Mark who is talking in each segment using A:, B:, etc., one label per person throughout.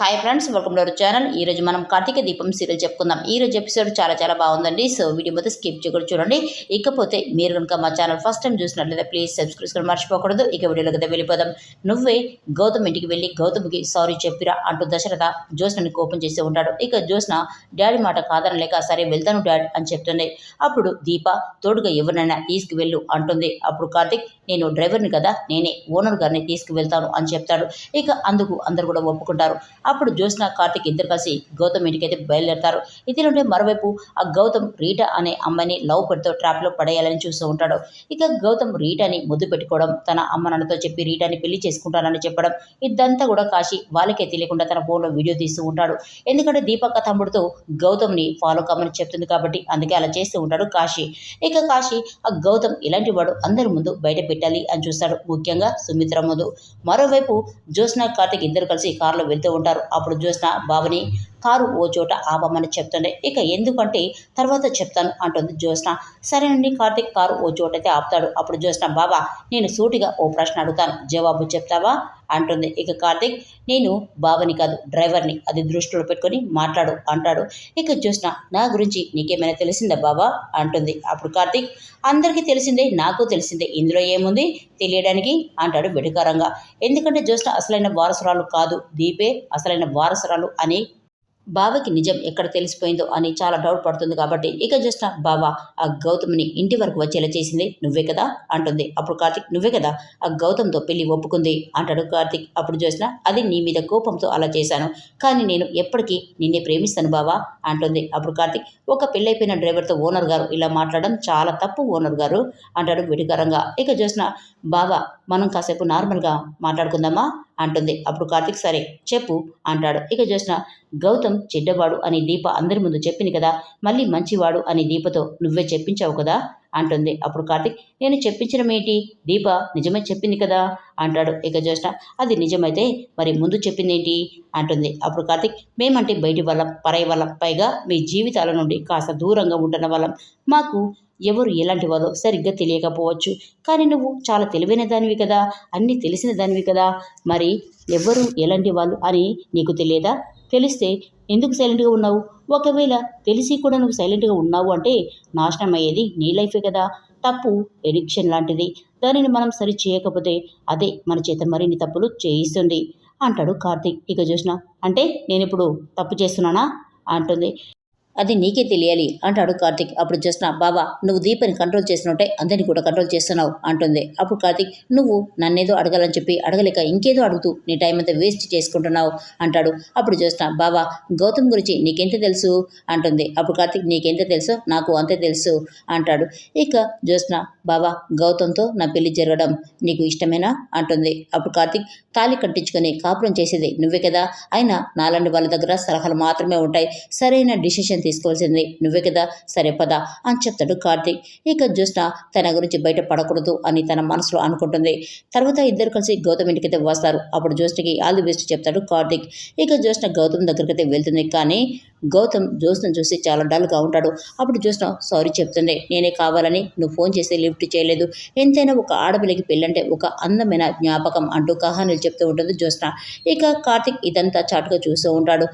A: Hi friends welcome to our channel ఈ రోజు మనం కార్తీక దీపం సీరియల్ చెప్పుకుందాం. ఈ రోజు ఎపిసోడ్ చాలా చాలా బాగుందండి. సో వీడియో మొత్తం స్కిప్ చేయకుండా చూడండి. ఇకపోతే మీరు కనుక మా ఛానల్ ఫస్ట్ టైం చూసినట్లయితే ప్లీజ్ సబ్స్క్రైబ్ చేసుకొని మర్చిపోకూడదు. ఇక వీడియోలో కదా వెళ్ళిపోదాం. నువ్వే గౌతమ్ ఇంటికి వెళ్ళి గౌతమ్కి సారీ చెప్పిరా అంటూ దశరథ జ్యోత్స్నని కోపం చేసి ఉంటాడు. ఇక జ్యోత్స్న డాడీ మాట కాదని లేక సరే వెళ్తాను డాడ్ అని చెప్తుంది. అప్పుడు దీప తోడుగా ఎవరినైనా తీసుకువెళ్ళు అంటుంది. అప్పుడు కార్తీక్ నేను డ్రైవర్ని కదా నేనే ఓనర్ గారిని తీసుకువెళ్తాను అని చెప్తాడు. ఇక అందుకు అందరు కూడా ఒప్పుకుంటారు. అప్పుడు జ్యోత్స్న కార్తిక్ ఇద్దరు కలిసి గౌతమ్ ఇంటికైతే బయలుదేరతారు. ఇదిలోనే మరోవైపు ఆ గౌతమ్ రీటా అనే అమ్మాయిని లవ్ పెడుతూ ట్రాప్లో పడేయాలని చూస్తూ ఉంటాడు. ఇక గౌతమ్ రీటాని ముద్దు పెట్టుకోవడం తన అమ్మ నాన్నతో చెప్పి రీటాని పెళ్ళి చేసుకుంటానని చెప్పడం ఇదంతా కూడా కాశీ వాళ్ళకే తెలియకుండా తన ఫోన్లో వీడియో తీస్తూ ఉంటాడు. ఎందుకంటే దీపక్క తమ్ముడితో గౌతమ్ని ఫాలో కామని చెప్తుంది కాబట్టి అందుకే అలా చేస్తూ ఉంటాడు కాశీ. ఇక కాశీ ఆ గౌతమ్ ఇలాంటి వాడు అందరి ముందు బయట పెట్టాలి అని చూస్తాడు. ముఖ్యంగా సుమిత్ర ముందు. మరోవైపు జ్యోత్స్న కార్తిక్ ఇద్దరు కలిసి కారులో వెళ్తూ ఉంటారు. ఉంటారు అప్పుడు జ్యోత్స్న బాబుని కారు ఓ చోట ఆపమని చెప్తుండే. ఇక ఎందుకంటే తర్వాత చెప్తాను అంటుంది జ్యోత్స్న. సరేనండి కార్తిక్ కారు ఓ చోట అయితే ఆపుతాడు. అప్పుడు జ్యోత్స్న బాబా నేను సూటిగా ఓ ప్రశ్న అడుగుతాను. జవాబు చెప్తావా? అంటుంది. ఇక కార్తిక్ నేను బావని కాదు డ్రైవర్ని అది దృష్టిలో పెట్టుకొని మాట్లాడు అంటాడు. ఇక జ్యోత్స్న నా గురించి నీకేమైనా తెలిసిందా బావా? అంటుంది. అప్పుడు కార్తిక్ అందరికీ తెలిసిందే నాకు తెలిసిందే ఇందులో ఏముంది? తెలియడానికి అంటాడు వెడుకారంగా. ఎందుకంటే జ్యోత్స్న అసలైన వారసురాలు కాదు దీపే అసలైన వారసురాలు అని బావకి నిజం ఎక్కడ తెలిసిపోయిందో అని చాలా డౌట్ పడుతుంది కాబట్టి ఇక జస్ట్ బావ ఆ గౌతమ్ని ఇంటి వరకు వచ్చేలా చేసింది నువ్వే కదా? అంటుంది. అప్పుడు కార్తిక్ నువ్వే కదా? ఆ గౌతమ్తో పెళ్ళి ఒప్పుకుంది? అంటాడు కార్తిక్. అప్పుడు చూసిన అది నీ మీద కోపంతో అలా చేశాను. కానీ నేను ఎప్పటికీ నిన్నే ప్రేమిస్తాను బావా? అంటుంది. అప్పుడు కార్తిక్ ఒక పెళ్ళైపోయిన డ్రైవర్తో ఓనర్ గారు ఇలా మాట్లాడడం చాలా తప్పు ఓనర్ గారు. అంటాడు విడికరంగా ఇక చూసిన బావా మనం కాసేపు నార్మల్గా మాట్లాడుకుందామా? అంటుంది. అప్పుడు కార్తిక్ సరే చెప్పు అంటాడు. ఇక చూసిన గౌతమ్ చెడ్డవాడు అని దీప అందరి ముందు చెప్పింది కదా మళ్ళీ మంచివాడు అని దీపతో నువ్వే చెప్పించావు కదా? అంటుంది. అప్పుడు కార్తిక్ నేను చెప్పించడం దీప నిజమే చెప్పింది కదా? అంటాడు. ఇక జ్యోష్ణ అది నిజమైతే మరి ముందు చెప్పింది ఏంటి అంటుంది. అప్పుడు కార్తిక్ మేమంటే బయటి వాళ్ళం పరై వాళ్ళం. పైగా మీ జీవితాల నుండి కాస్త దూరంగా ఉంటున్న వాళ్ళం. మాకు ఎవరు ఎలాంటి వాళ్ళో సరిగ్గా తెలియకపోవచ్చు. కానీ నువ్వు చాలా తెలివైన దానివి కదా? అన్నీ తెలిసిన దానివి కదా? మరి ఎవరు ఎలాంటి వాళ్ళు అని నీకు తెలియదా? తెలిస్తే ఎందుకు సైలెంట్గా ఉన్నావు? ఒకవేళ తెలిసి కూడా నువ్వు సైలెంట్గా ఉన్నావు అంటే నాశనం అయ్యేది నీ లైఫే కదా. తప్పు ఎడిక్షన్ లాంటిది. దానిని మనం సరి చేయకపోతే అదే మన చేత మరిన్ని తప్పులు చేయిస్తుంది. అంటాడు కార్తీక్. ఇక చూసిన అంటే నేను ఇప్పుడు తప్పు చేస్తున్నానా? అంటుంది. అది నీకే తెలియాలి అంటాడు కార్తిక్. అప్పుడు జస్ట్ బాబా నువ్వు దీపని కంట్రోల్ చేసినట్టే అందరిని కూడా కంట్రోల్ చేస్తున్నావు అంటుంది. అప్పుడు కార్తిక్ నువ్వు నన్నేదో అడగాలని చెప్పి అడగలేక ఇంకేదో అడుగుతూ నీ టైం అంతా వేస్ట్ చేసుకుంటున్నావు అంటాడు. అప్పుడు జస్ట్ బాబా గౌతమ్ గురించి నీకెంత తెలుసు? అంటుంది. అప్పుడు కార్తిక్ నీకెంత తెలుసో? నాకు అంతే తెలుసు అంటాడు. ఇక జ్యోత్స్న బాబా గౌతమ్తో నా పెళ్ళి జరగడం నీకు ఇష్టమేనా? అంటుంది. అప్పుడు కార్తిక్ తాళి కట్టించుకొని కాపురం చేసేది నువ్వే కదా? అయినా నాలాంటి వాళ్ళ దగ్గర సలహాలు మాత్రమే ఉంటాయి. సరైన డిసిషన్ తీసుకోవాల్సింది. నువ్వే కదా? సరే పద అని చెప్తాడు కార్తీక్. ఇక జ్యోత్స్న తన గురించి బయట పడకూడదు అని తన మనసులో అనుకుంటుంది. తర్వాత ఇద్దరు కలిసి గౌతమ్ ఇంటికైతే వస్తారు. అప్పుడు జ్యోత్స్నకి ఆల్ ది బెస్ట్ చెప్తాడు కార్తీక్. ఇక జ్యోత్స్న గౌతమ్ దగ్గరికైతే వెళ్తుంది కానీ గౌతమ్ జ్యోత్స్ను చూసి చాలా డల్గా ఉంటాడు. అప్పుడు జ్యోత్స్న సారీ చెప్తుంది. నేనే కావాలని నువ్వు ఫోన్ చేసి లిఫ్ట్ చేయలేదు. ఎంతైనా ఒక ఆడపిల్లకి పెళ్ళంటే ఒక అందమైన జ్ఞాపకం అంటూ కహానీలు చెప్తూ ఉంటుంది జ్యోత్స్న. ఇక కార్తీక్ ఇదంతా చాటుగా చూస్తూ ఉంటాడు.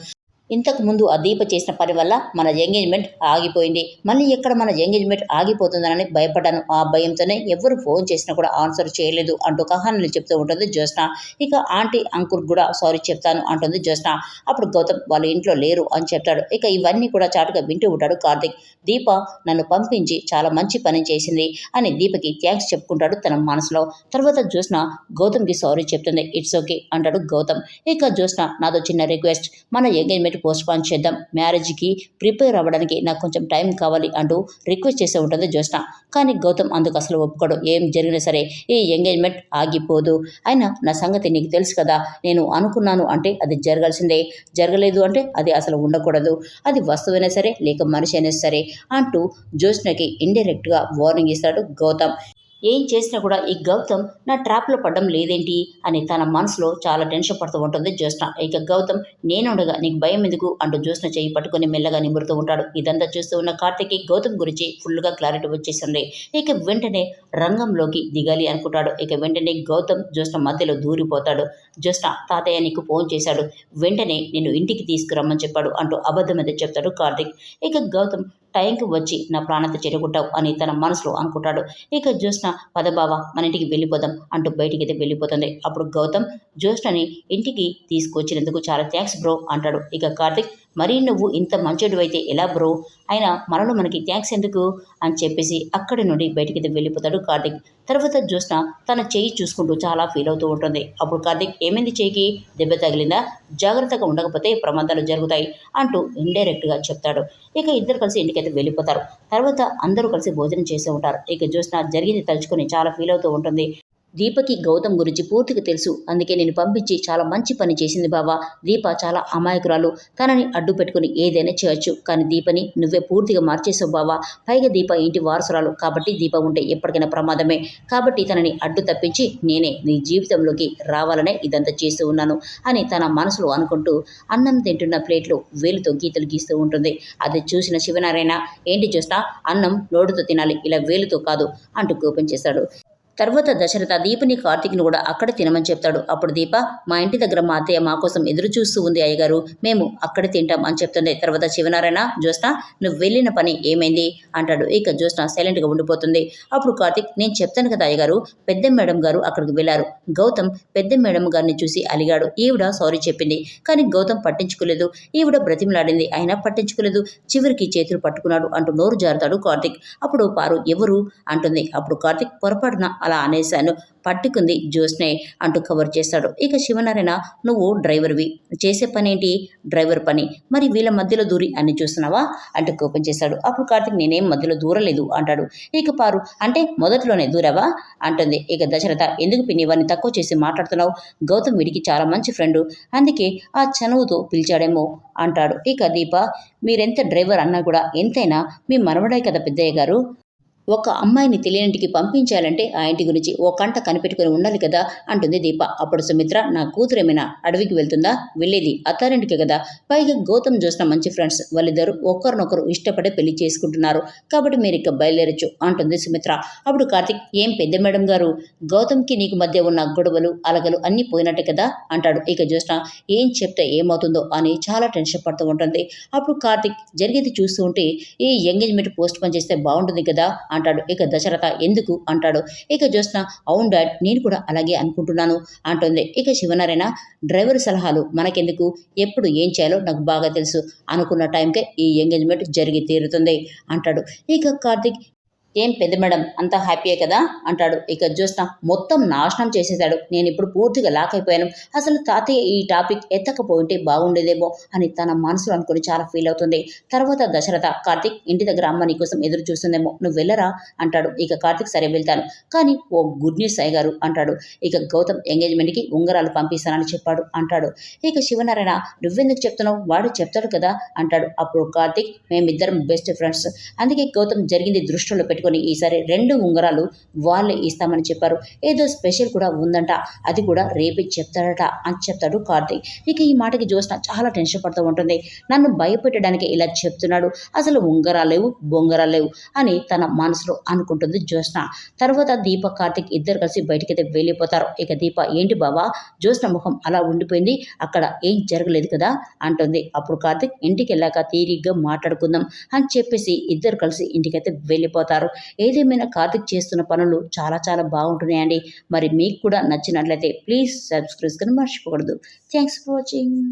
A: ఇంతకు ముందు ఆ దీప చేసిన పని వల్ల మన ఎంగేజ్మెంట్ ఆగిపోయింది. మళ్ళీ ఎక్కడ మన ఎంగేజ్మెంట్ ఆగిపోతుందని భయపడ్డాను. ఆ భయంతోనే ఎవరు ఫోన్ చేసినా కూడా ఆన్సర్ చేయలేదు అంటూ కహానీలు చెప్తూ ఉంటుంది జ్యోత్స్న. ఇక ఆంటీ అంకుర్ కూడా సారీ చెప్తాను అంటుంది జ్యోత్స్న. అప్పుడు గౌతమ్ వాళ్ళ ఇంట్లో లేరు అని చెప్తాడు. ఇక ఇవన్నీ కూడా చాటుగా వింటూ ఉంటాడు కార్తిక్. దీప నన్ను పంపించి చాలా మంచి పని చేసింది అని దీపకి థ్యాంక్స్ చెప్పుకుంటాడు తన మనసులో. తర్వాత జ్యోత్స్న గౌతమ్కి సారీ చెప్తుంది. ఇట్స్ ఓకే అంటాడు గౌతమ్. ఇక జ్యోత్స్న నాదో చిన్న రిక్వెస్ట్. మన ఎంగేజ్మెంట్ పోస్ట్ పోన్ చేద్దాం. మ్యారేజ్కి ప్రిపేర్ అవ్వడానికి నాకు కొంచెం టైం కావాలి అంటూ రిక్వెస్ట్ చేసే ఉంటుంది జ్యోత్స్న. కానీ గౌతమ్ అందుకు అసలు ఒప్పుకోడు. ఏం జరిగినా సరే ఈ ఎంగేజ్మెంట్ ఆగిపోదు. అయినా నా సంగతి నీకు తెలుసు కదా. నేను అనుకున్నాను అంటే అది జరగాల్సిందే. జరగలేదు అంటే అది అసలు ఉండకూడదు. అది వస్తువైనా సరే లేక మనిషి అయినా సరే అంటూ జ్యోత్స్నకి ఇండైరెక్ట్గా వార్నింగ్ ఇస్తాడు గౌతమ్. ఏం చేసినా కూడా ఈ గౌతమ్ నా ట్రాప్లో పడడం లేదేంటి? అని తన మనసులో చాలా టెన్షన్ పడుతూ ఉంటుంది జ్యోత్స్న. ఇక గౌతమ్ నేనుండగా నీకు భయం ఎందుకు? అంటూ జ్యోత్స్న చేయి పట్టుకొని మెల్లగా నిమురుతూ ఉంటాడు. ఇదంతా చూస్తూ ఉన్న కార్తిక్కి గౌతమ్ గురించి ఫుల్గా క్లారిటీ వచ్చేసింది. ఇక వెంటనే రంగంలోకి దిగాలి అనుకుంటాడు. ఇక వెంటనే గౌతమ్ జ్యోత్స్న మధ్యలో దూరిపోతాడు. జ్యోత్స్న తాతయ్య నీకు ఫోన్ చేశాడు. వెంటనే నేను ఇంటికి తీసుకురమ్మని చెప్పాడు అంటూ అబద్ధం అయితే చెప్తాడు కార్తిక్. ఇక గౌతమ్ టైంకి వచ్చి నా ప్రాణత చెడగొట్టావు అని తన మనసులో అనుకుంటాడు. ఇక జ్యోత్స్న పదబావ మన ఇంటికి వెళ్ళిపోదాం అంటూ బయటికి అయితే వెళ్ళిపోతుంది. అప్పుడు గౌతమ్ జ్యోష్ణని ఇంటికి తీసుకొచ్చినందుకు చాలా థ్యాంక్స్ బ్రో అంటాడు. ఇక కార్తిక్ మరీ నువ్వు ఇంత మంచోడు అయితే ఎలా బ్రో అయినా మనలో మనకి థ్యాంక్స్ ఎందుకు? అని చెప్పేసి అక్కడి నుండి బయటికి అయితే వెళ్ళిపోతాడు కార్తిక్. తర్వాత జ్యోత్స్న తన చెయ్యి చూసుకుంటూ చాలా ఫీల్ అవుతూ ఉంటుంది. అప్పుడు కార్తిక్ ఏమైంది చెయ్యికి దెబ్బ తగిలిందా? జాగ్రత్తగా ఉండకపోతే ప్రమాదాలు జరుగుతాయి అంటూ ఇండైరెక్ట్గా చెప్తాడు. ఇక ఇద్దరు కలిసి ఇంటికైతే వెళ్ళిపోతారు. తర్వాత అందరూ కలిసి భోజనం చేసే ఉంటారు. ఇక జ్యోత్స్న జరిగింది తలుచుకొని చాలా ఫీల్ అవుతూ ఉంటుంది. దీపకి గౌతమ్ గురించి పూర్తిగా తెలుసు. అందుకే నేను పంపించి చాలా మంచి పని చేసింది బావా. దీప చాలా అమాయకురాలు. తనని అడ్డు పెట్టుకుని ఏదైనా చేయొచ్చు. కానీ దీపని నువ్వే పూర్తిగా మార్చేసావు బావా. పైగా దీప ఇంటి వారసురాలు. కాబట్టి దీప ఉంటే ఎప్పటికైనా ప్రమాదమే. కాబట్టి తనని అడ్డు తప్పించి నేనే నీ జీవితంలోకి రావాలనే ఇదంతా చేస్తూ ఉన్నాను అని తన మనసులో అనుకుంటూ అన్నం తింటున్న ప్లేట్లో వేలుతో గీతలు గీస్తూ ఉంటుంది. అది చూసిన శివనారాయణ ఏంటి చూస్తా అన్నం నోటుతో తినాలి. ఇలా వేలుతో కాదు అంటూ కోపం చేశాడు తర్వాత దశరథ దీపని కార్తీక్ని కూడా అక్కడ తినమని చెప్తాడు. అప్పుడు దీప మా ఇంటి దగ్గర మా అత్తయ్య మా కోసం ఎదురు చూస్తూ ఉంది అయ్యగారు. మేము అక్కడే తింటాం అని చెప్తుంది. తర్వాత శివనారాయణ జ్యోత్స్న నువ్వు వెళ్ళిన పని ఏమైంది? అంటాడు. ఇక జ్యోత్స్న సైలెంట్గా ఉండిపోతుంది. అప్పుడు కార్తీక్ నేను చెప్తాను కదా అయ్యగారు పెద్ద మేడం గారు అక్కడికి వెళ్ళారు. గౌతమ్ పెద్ద మేడం గారిని చూసి అలిగాడు. ఈవిడ సారీ చెప్పింది. కానీ గౌతమ్ పట్టించుకోలేదు. ఈవిడ బ్రతిమలాడింది. అయినా పట్టించుకోలేదు. చివరికి చేతులు పట్టుకున్నాడు అంటూ నోరు జారుతాడు కార్తీక్. అప్పుడు పారు ఎవరు? అంటుంది. అప్పుడు కార్తీక్ పొరపాటున అలా అనేశాను. పట్టుకుంది జ్యోత్స్నే అంటూ కవర్ చేస్తాడు. ఇక శివనారాయణ నువ్వు డ్రైవర్వి. చేసే పని ఏంటి డ్రైవర్ పని. మరి వీళ్ళ మధ్యలో దూరి అన్ని చూస్తున్నావా? అంటూ కోపం చేశాడు అప్పుడు కార్తిక్ నేనేం మధ్యలో దూరలేదు అంటాడు. ఇక పారు. అంటే మొదట్లోనే దూరావా? అంటుంది. ఇక దశరథ ఎందుకు పిన్ని ఇవన్నీ తక్కువ చేసి మాట్లాడుతున్నావు? గౌతమ్ వీడికి చాలా మంచి ఫ్రెండు. అందుకే ఆ చనువుతో పిలిచాడేమో అంటాడు. ఇక దీప మీరెంత డ్రైవర్ అన్నా కూడా ఎంతైనా మీ మనవడే కదా పెద్దయ్య గారు? ఒక అమ్మాయిని తెలియనింటికి పంపించాలంటే ఆ ఇంటి గురించి ఓ కంట కనిపెట్టుకుని ఉండాలి కదా అంటుంది దీప. అప్పుడు సుమిత్ర నా కూతురు ఏమైనా అడవికి వెళ్తుందా? వెళ్ళేది అత్తారింటికి కదా. పైగా గౌతమ్ చూసిన మంచి ఫ్రెండ్స్. వాళ్ళిద్దరు ఒకరినొకరు ఇష్టపడే పెళ్ళి చేసుకుంటున్నారు. కాబట్టి మీరు ఇక బయలుదేరచ్చు అంటుంది సుమిత్ర. అప్పుడు కార్తిక్ ఏం పెద్ద మేడం గారు? గౌతమ్కి నీకు మధ్య ఉన్న గొడవలు అలగలు అన్నీ పోయినట్టే కదా? అంటాడు. ఇక చూసిన ఏం చెప్తే ఏమవుతుందో అని చాలా టెన్షన్ పడుతూ ఉంటుంది. అప్పుడు కార్తిక్ జరిగేది చూస్తూ ఉంటే ఈ ఎంగేజ్మెంట్ పోస్ట్ పని చేస్తే బాగుంటుంది కదా? అంటాడు. ఇక దశరథ ఎందుకు అంటాడు? ఇక జ్యోత్స్న అవును డాడ్ నేను కూడా అలాగే అనుకుంటున్నాను అంటుంది. ఇక శివనారాయణ డ్రైవర్ సలహాలు మనకెందుకు? ఎప్పుడు ఏం చేయాలో నాకు బాగా తెలుసు. అనుకున్న టైంకే ఈ ఎంగేజ్మెంట్ జరిగి తీరుతుంది అంటాడు. ఇక కార్తిక్ ఏం పెద్ద మేడం అంతా హ్యాపీయే కదా? అంటాడు. ఇక జ్యోత్స్న మొత్తం నాశనం చేసేశాడు. నేను ఇప్పుడు పూర్తిగా లాక్ అయిపోయాను. అసలు తాతయ్య ఈ టాపిక్ ఎత్తకపోయింటే బాగుండేదేమో అని తన మనసులో అనుకుని చాలా ఫీల్ అవుతుంది. తర్వాత దశరథ కార్తిక్ ఇంటి దగ్గర అమ్మ నీకోసం ఎదురు చూస్తుందేమో నువ్వు వెళ్ళరా? అంటాడు. ఇక కార్తిక్ సరే వెళ్తాను. కానీ ఓ గుడ్ న్యూస్ అయ్యగారు అంటాడు. ఇక గౌతమ్ ఎంగేజ్మెంట్కి ఉంగరాలు పంపిస్తానని చెప్పాడు అంటాడు. ఇక శివనారాయణ నువ్వెందుకు చెప్తున్నావు? వాడు చెప్తాడు కదా అంటాడు. అప్పుడు కార్తిక్ మేమిద్దరం బెస్ట్ ఫ్రెండ్స్ అందుకే గౌతమ్ జరిగింది దృష్టిలో పెట్టుకుని ఈసారి రెండు ఉంగరాలు వాళ్ళే ఇస్తామని చెప్పారు. ఏదో స్పెషల్ కూడా ఉందంట. అది కూడా రేపే చెప్తాడట అని చెప్తాడు కార్తీక్. ఇక ఈ మాటకి జ్యోత్స్న చాలా టెన్షన్ పడుతూ ఉంటుంది. నన్ను భయపెట్టడానికి ఇలా చెప్తున్నాడు. అసలు ఉంగరాలు లేవు బొంగరాలు లేవు అని తన మనసులో అనుకుంటుంది జ్యోత్స్న తర్వాత దీప కార్తీక్ ఇద్దరు కలిసి బయటికైతే వెళ్ళిపోతారు. ఇక దీప ఏంటి బాబా జ్యోత్స్న ముఖం అలా ఉండిపోయింది. అక్కడ ఏం జరగలేదు కదా? అంటుంది. అప్పుడు కార్తీక్ ఇంటికి వెళ్ళాక తీరిగ్గా మాట్లాడుకుందాం అని చెప్పేసి ఇద్దరు కలిసి ఇంటికైతే వెళ్ళిపోతారు. ఏదేమైనా కార్తిక్ చేస్తున్న పనులు చాలా చాలా బాగుంటున్నాయండి. మరి మీకు కూడా నచ్చినట్లయితే ప్లీజ్ సబ్స్క్రైబ్ కానీ మర్చిపోకూడదు. Thanks for watching.